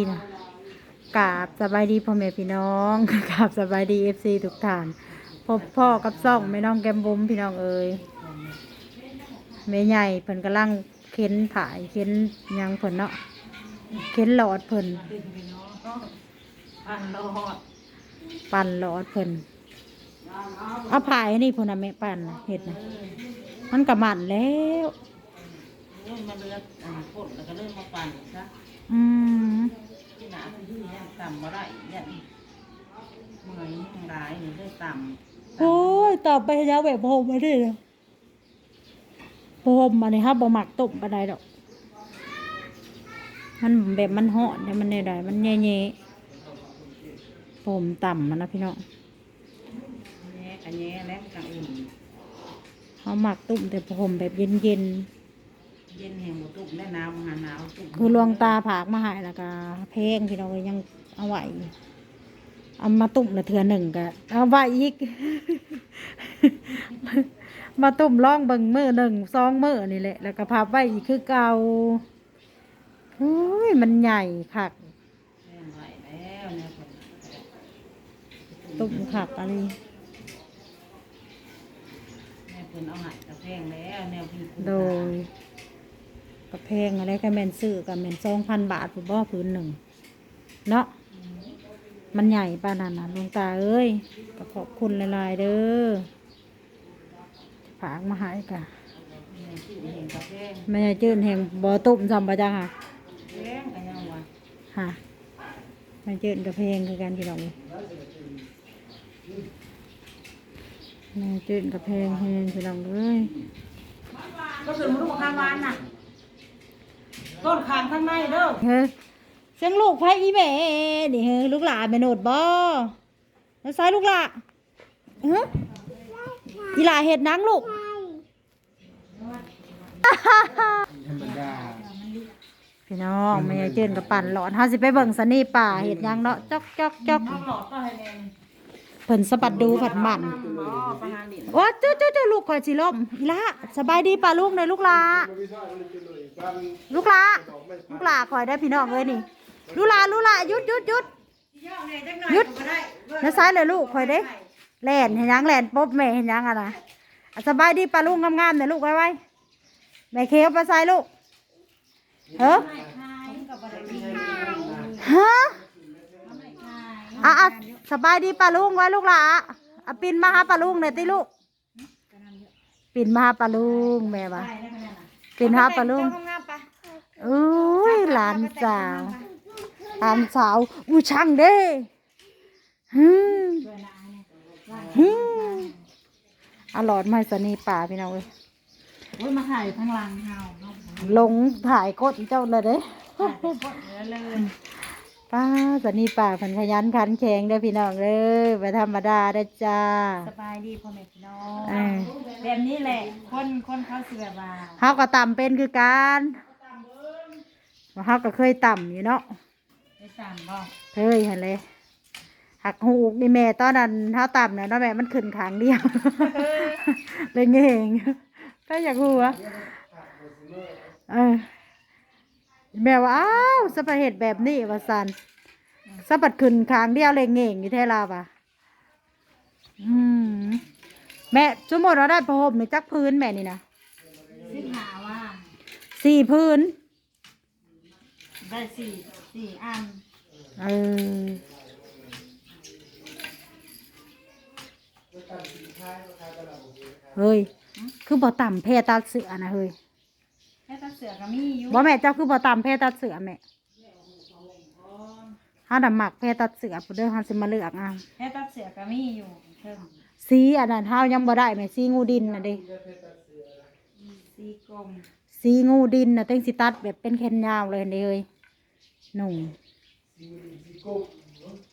ีนะกราบสบายดีพ่อแม่พี่น้องกราบสบายดีเอฟซีทุกท่านพบพ่อกับซ่องแม่น้องแกมบุ้มพี่น้องเอ๋ยแม่ใหญ่เพิ่นกำลังเข็นผายเข็นยังเพิ่นเนาะเข็นหลอดเพิ่นพันรอดปั่นหลอดเพิ่นเอาผายนี่พุ่นน่ะแม่ปั่นเฮ็ดนะมันก็มันแล้วมมาเลือกอ่าพดแล้วก็เริ่มมาปั่นซะ อืมที่หนาที่เนี่ยต่ำมาได้เนี่ยเมื่อยยังหลายนี่ได้ต่ำโอ้ยตอบไปยาวแบบผมมาดิเลยผมมาเนี่ยครับบ่หมักตุ่มปานใดดอก มันแบบมันเหาะเนี่ยมันเนี่ยได้มันแย่ๆผมต่ำมันนะพี่น้องแง่กันแง่แล้วกลางอุ่นเขาหมักตุ่มแต่ผมแบบเย็น เย็นแห่งหมดตุกได้หนาวมหาหนาวตุกๆคือลวงตาผากมาใหายแล้วก็เพลงพี่น้องก็ยังเอาไหวเอามาตุ่มละเทือหนึ่งก็เอาไหวอีก มาตุ่มล่องเบิ่งมือหนึ่งสองมือนี่แหละ แล้วก็พับไว้อีกคือเก่าเฮ้ยมันใหญ่คักแม่ไหวแล้วเนี่ยคนตุ่มคักอะไรแม่คนเอาหายกระแพงแล้วแนวพี่คุณโดย กระเพงอะไรก็แมนซื้อกับแมนสองพันบาทผู้บ่พื้นหนึ่งเนาะมันใหญ่ปานนั้นนะลวงตาเอ้ยก็ขอบคุณหลายๆเด้อฝากมาใหายกะแม่ชื่อแห่งกระแพงแม่จื้นแห่งบ่อตุ่มจำปะจังอะแพงกันยังวะฮะแม่จื้นกระเพลงคือกันพี่น้องนี่แม่จื้นกระเพลงแหงพี่น้องเอ้ยก็คือมันลูกข้าวานน่ะ ต้นขางข้างในเด้อเฮ้ยเสียงลูกไพ่อีแม่นี่เฮ้ยลูกหลานแม่โนดบ่แล้วซ้ายลูกหลานเฮ้ยอีหลาเห็ดนังลูกพี่น้องไม่ยายเจินกับปั่นหลอนเฮาสิไปเบิ่งสนีป่าเห็ดยังเนาะจอกจอกจอกน้องหลอดก็ให้แม่ เพิ่นสะบัดดูผัดหมันอ๋อประหารดินโอ้จุ๊จุ๊จุ๊ลูกคอยสิล่มอีหละสบายดีป่าลูกเลยลูกหลาลูกหลาลูกหลาคอยได้พี่น้องเอ้ยนี่ ลูกหลาลูกหลาหยุดหยุดหยุดหยุดแล้วซ้ายเลยลูกคอยเด้แล่นเห็นหยังแล่นปุ๊บแม่เห็นหยังอะนะอะสบายดีป่าลูกงามๆเนี่ยลูกไว้ไว้แม่เคยวไปซ้ายลูกเฮ้อฮะอะอะ สบายดีป้าลุงไว้ลูกหล่ะอะปินมาหาป้าลุงหน่อยติลูกปินมาหาป้าลุงแม่ว่าปินหาป้าลุงอุ้ยหลานสาวหลานสาวอู้ช่างเด้ฮึมฮึมอร่อยไหมสนีป่าพี่น้องเอ้ยโอ้ยมาถ่ายข้างหลังเฮาเนาะลงถ่ายกดเจ้าเลยเด้ ถ่ายเป็นคนเนื้อเลยป้าสนีป่าเพันขยันขันแข็งเด้อพี่น้องเด้อไปธรรมดาเด้อจ้า สบายดีพ่อแม่พี่น้องเออแบบนี้แหละ คนคนเขาสิแบบว่าเฮาก็ต่ำเป็นคือกันว่าเฮาก็เคยต่ำอยู่เนาะได้ตามบ่เคยเห็นเลยหักหูกนี่แม่ตอนนั้นเฮาต่ำเนี่ยเนาะแม่มันขึ้นขางเดียว เลยเง่งก็อยากรู้วะเออ แม่ว่าอ้าวสะปะเหตุแบบนี้ว่าสันสะบัดขึ้นขางเดียวเลยเง่งอยู่แท้ลาว่ะอืมแม่สมมติเราได้ผ้าห่มในจักพื้นแม่นี่นะสิบหาว่าสี่พื้น ได้สี่สี่อันเออเฮ้ย คือบ่ต่ำเพตัดเสือนะเฮ้ย แค่ตาเสือก็มีอยู่บ่แม่เจ้าคือบ่ต่ำเพตัดเสือแม่ห้าดำหมักเพตัดเสือผู้เด้อห้าสิมาเลือกเอาแค่ตาเสือก็มีอยู่เพิ่มสีอันนั้นเฮายังบ่ได้แม่สีงูดินน่ะเด้สีกลมสีงูดินน่ะเต็งสิตัดแบบเป็นแขนยาวเลยเด้เฮ้ยหนุ่ม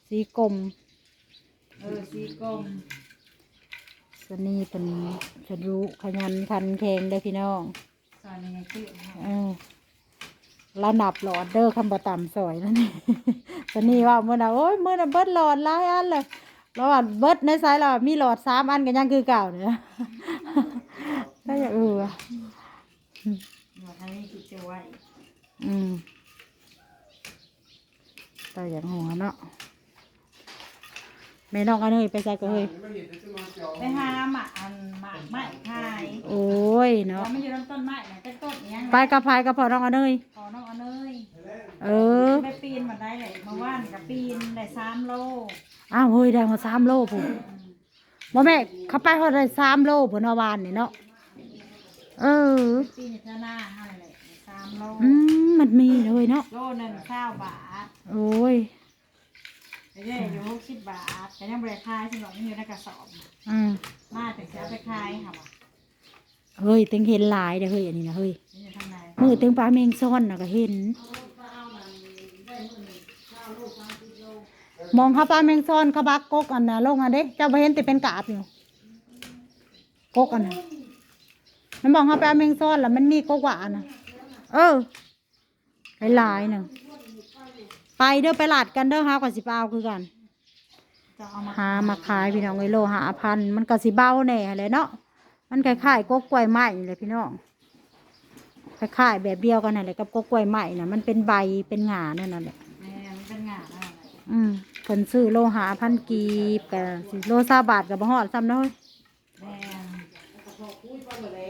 สีกลมเออสีกลมสนีเป็นฉันรู้ขยันขันแข็งเด้อพี่น้อง สอนยังไงชื่อให้เออระนับหลอดเด้อคำประตำสอยนั่นนี่สนีว่าเมื่อน่ะโอ้ยเมื่อน่ะเบิดหลอดหลายอันเลยหลอดเบิดในสายเรามีหลอดสามอันกันยังคือเก่าเนี่ยก็อย่าเออหมดทางนี้คือจะไว้อืมก็อย่างหัวเนาะ แม่น้องอันเฮ้ยไปใส่ก็เฮ้ยไปหาหมากอันหมากไม้ขายโอ้ยแล้เนาะวมันอยู่ลำต้นไม้นะต้นต้นเนี้ยไปกับพายกับพ่อน้องอันเฮ้ยขอน้องเอาเลยเออไปปีนมาได้เลยเมื่อวานกับปีนได้สามโลอ้าวเฮ้ยได้มาสามโลผมบ่แม่เขาไปเขาได้สามโลผลวานนี่เนาะเออปีนจะหน้าให้เลยสามโลอืมมันมีเลยเนาะโลหนึ่งเก้าบาทโอ้ย ไอ้เจ้อยู่หกสิบบาทแต่ยังบริขายสำหรับนี่อยู่ในกระสอบ อืมมาถึงจะเอาไปขายค่ะว่ะเฮ้ยเต็งเห็นหลายเด้อเฮ้ยอันนี้นะเฮ้ยนี่อยู่ข้างในมือเต็งปลาเมงซ่อนน่ะก็เห็น มองเขาปลาเมงซ่อนเขาบักกกอันน่ะลงอันเด้เจ้าบ่เห็นแต่เป็นกาบอยู่กกอันน่ะมันมองเขาปลาเมงซ่อนแล้วมันมีกกหวานน่ะเออหลายๆหนึ่ง ไปเด้อไปหลาดกันเด้อหาก่อนสิไปเอาคือกันจะเอามาหามาขายพี่น้องไอโลหาพันมันก็สิเบาแหน่เลยเนาะมันคล้ายๆกกกล้วยไม้นี่แหละพี่น้องคล้ายๆแบบเดียวกันนั่นแหละกับกกกล้วยไม้น่ะมันเป็นใบเป็นหงานั่นน่ะแหละแม่มันเป็นงานอะไรอืมเพิ่นซื้อโลหาพันกีบกับสิโลซาบาทกับบ่ฮอดซ้ำเนาะเฮ้ยแม่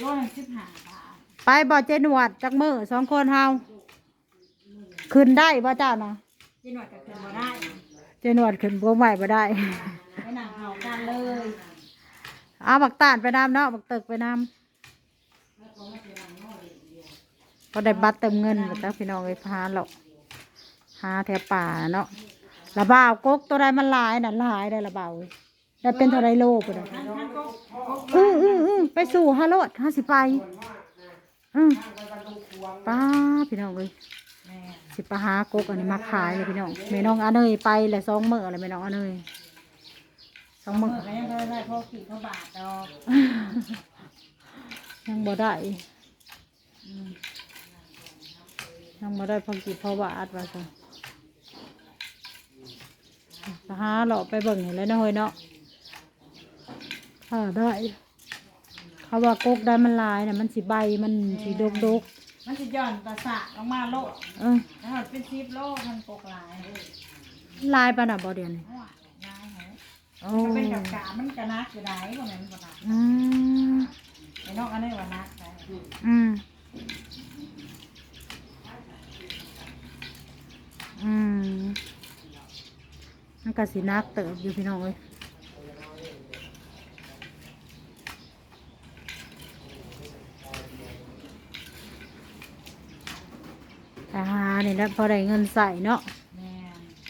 โลหนึ่งสิบห้าบาทไปบ่เจหนวดจักมือสองคนเฮา ขึ้นได้บ่เจ้านะที่หน่วยจะเกินมาได้เจหนวดขึ้นบ่ไหวบ่ได้ ไปหนังเผากันเลยเอาบักตาดไปน้ำเนาะบักตึกไปน้ำก็ได้บัตรเติมเงินมาตั้งพี่น้องไปพาเราหาแถวป่าเนาะระบ่าวกกตัวใดมันหลายน่ะหลายได้ระบ่าวเว้ยได้เป็นเท่าไรโลปุ่นน่ะท่านท่านก็ก็อืออืออือไปสู่ฮาโลดห้าสิไปอือป้าพี่น้องเลย แม่ สิไปหากกอันนี้มาขายเลยพี่น้องแม่น้องอันเนยไปแหละสองเมื้อเลยแม่น้องอันเนยสองเมื้อก็ยังได้ได้พอกี่พอบาทดอกยังบ่ได้ยังบ่ได้พอกี่พอบาทว่าซั่นไปหาเลาะไปเบิ่งเห็นแล้วเนาะเฮ้ยเนาะถ้าได้เขาว่ากกได้มันลายน่ะมันสิใบมันสิดกดก มันจะย่อนตะสะลงมาโลๆเออแล้วมันเป็นซิปโลทันปกหลายเลยลายปะน่ะบ่เดียวนี่หัวลายเหรอโอ้มันเป็นกับกามันกระนักอยู่ไหนพวกนั้นมันกระนักอืมไอ้นอกอันนี้ว่านักไปอืมอืมมันก็สินักเติบอยู่พี่น้องเอ้ย แต่หานี่แหล้วพอได้เงินใส่เนาะแม่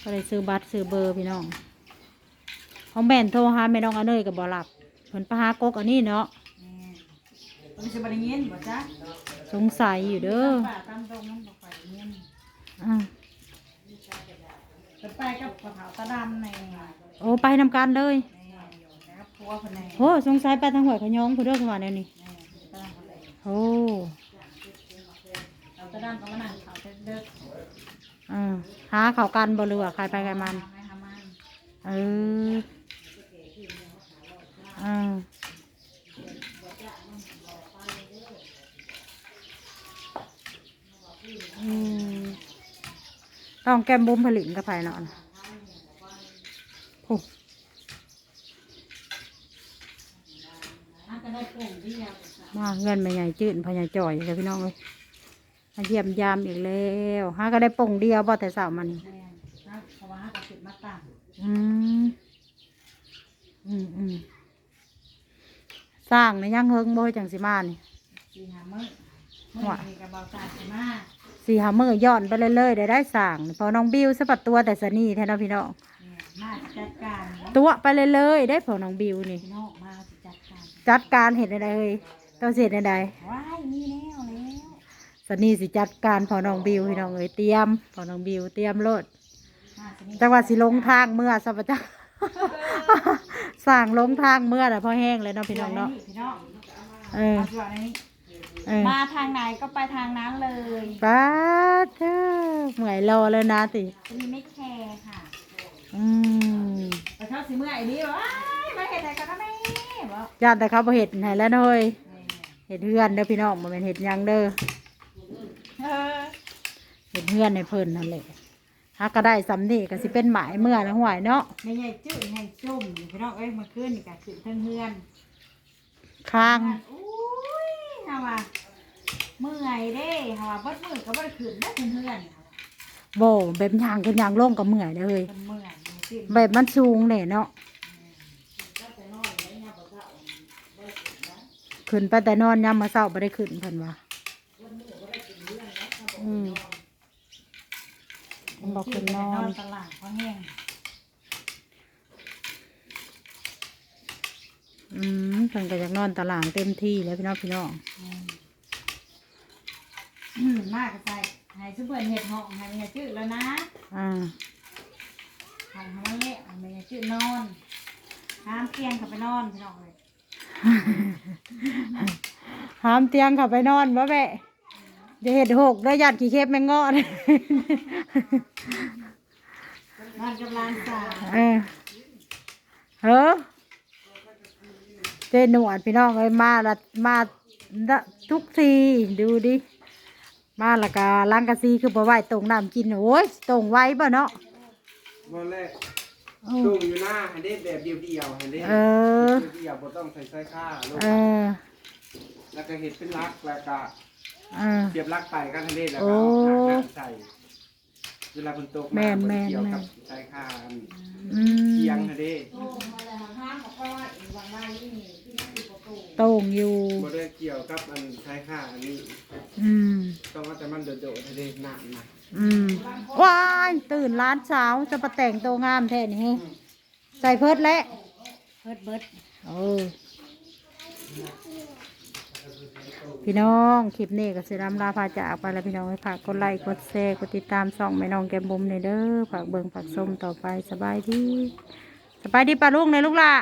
พอได้ซื้อบัตรซื้อเบอร์พี่น้อง ของแม่นโทรหาแม่น้องอันเนยกับบอหลับเพิ่นไปหากกอันนี้เนาะแม่มันจะบริเงียนบ่จ๊ะสงสัยอยู่เด้อป่าตามตรงมันบ่ค่อยเงียนอ่าเปิดไปกับกระเถาตาดำในโอ้ไปนำกันเลยแล้วพัวคนในโอ้สงสัยไปทางหัวขยองผู้เด้อขึ้นมาแนวนี้ตาดำคนในโอ้ เราตาดำก็มานั่งเขาเด็กอ่าหาเขากันบ่หรือว่าใครไปใครมันทำให้ทำมันเอออ่าอืมต้องแก้มบุ้มผลิตกับไผ่นอนโอ้น่าจะได้ปุ่งเดียวมาเงินแม่ใหญ่จืดพ่อใหญ่จ่อยเลยพี่น้องเลย มาเยี่ยมยามอีกแล้วหาก็ได้ป่งเดียวบ่แต่สาวมันแม่นะเพราะว่าห้ากระสิบมาตั้งอืมอืมอืมสร้างในย่างเฮิงบ่จังสิมานี่สี่หามื้อมื้อนี้กับเบาตาสิมาสี่หามือย้อนไปเรื่อยๆได้ได้สร้างนี่พอน้องบิวสะปัดตัวแต่สนี่แท้เนาะพี่น้องเนี่ยมาจัดการตัวไปเรื่อยๆได้พอน้องบิวนี่ พี่น้องมาจัดการจัดการเห็นอะไรเฮ้ยต้องเสร็จใดว้ายมีแล้วแล้วๆ สนี่สิจัดการพอน้องบิวพี่น้องเอ้ยเตรียมพอน้องบิวเตรียมรถมาสิจังหวัดสิลงทางเมื่อสัพจ้าสั่งลงทางเมื่อแต่พอแห้งเลยเนาะพี่น้องเนาะพี่น้องเออมาส่วนนี้เออมาทางไหนก็ไปทางนั้นเลยป้าเจ้าเหมื่อยรอเลยนะสิจะมีไม่แคร์ค่ะอืมแต่เขาสิเมื่อยดีว้ายมาเห็นอะไรกันนะแม่บอกย่านแต่เขาบ่เห็ดให้แล้วเนาะเฮ้ยเห็ดเฮือนเด้อพี่น้องบ่แม่นเห็ดหยังเด้อ เออเห็ดเฮือนในเพิ่นนั่นแหละหาก็ได้สำนี่ก็สิเป็นหมายเมื่อแล้วห่วยเนาะไม่ใหญ่จืดแห่งจุ่มอยู่พี่น้องเอ้ยเมื่อคืนนี่ก็ขึ้นเทิงเฮือนค้างอุ้ยฮาว่าเมื่อยเด้ฮาว่าเบิดมือก็บ่ได้ขึ้นได้เทิงเฮือนค่ะโบแบบยางขึ้นยางลงก็เมื่อยเด้อเฮ้ยเพิ่นเมื่อยมันสิ้นแบบมันสูงเนี่ยเนาะขึ้นไปแต่นอนยามมาเศร้าไม่ได้ขึ้นเพิ่นว่าอืม บอกขึ้นนอนตลาดเขาแห้งอืมเพิ่นก็อยากนอนตารางเต็มที่แล้วพี่น้องพี่น้องอืมมากก็ใส่ให้ซุปเปอร์เห็ดหอกให้ไม่ใหญ่จืดแล้วนะอ่าทำให้มันเละไม่ใหญ่จืดนอนห้ามเตียงเข้าไปนอนพี่น้องเลยหามเตียงเขับไปนอนบ่แม่ จะเห็ดหกด้วยยัดขี้เค็บแมงงอดนอนกับหลานสาวเออเฮ้อเจหนวดพี่น้องเอ้ยมาละมาละทุกทีดูดิ มาละกาล้างกะซีคือบ่ไหวตรงน้ำกินโอ้ยตรงไว้บ่เนาะบ่แรกเออตุ้งอยู่หน้าให้ได้แบบเดียวๆให้ได้เออเดียวๆบ่ต้องใส่ใส่ข้าลูกเออแล้วก็เห็ดเป็นรักแล้วก็เออเสียบรักไปกันให้ได้แล้วโอ้ก็เอาถังน้ำใส่เวลาเพิ่นตกแม่มานบ่แม่ได้นเกี่ยวแม่นกับใส่ข้าอันอืมเคียงให้ได้โต่งอยู่ บ่ได้เกี่ยวกับอันใส่ข้าอันนี้อืม ต้องเอาแต่มันโดดๆให้ได้น้ำนะอืมว้ายตื่นร้านเช้าจะมาแต่งตัวงามแท้นี่ใส่เพิดแล้วเบิดเบิดเออ พี่น้องคลิปนี้ก็สิรำลาพาจากไปแล้วพี่น้องให้ฝากกดไลค์กดแชร์กดติดตามส่องแม่น้องแกมบุมในเด้อฝากเบิ่งฝากสมต่อไปสบายดีสบายดีปลาลูกในลูกล่ะ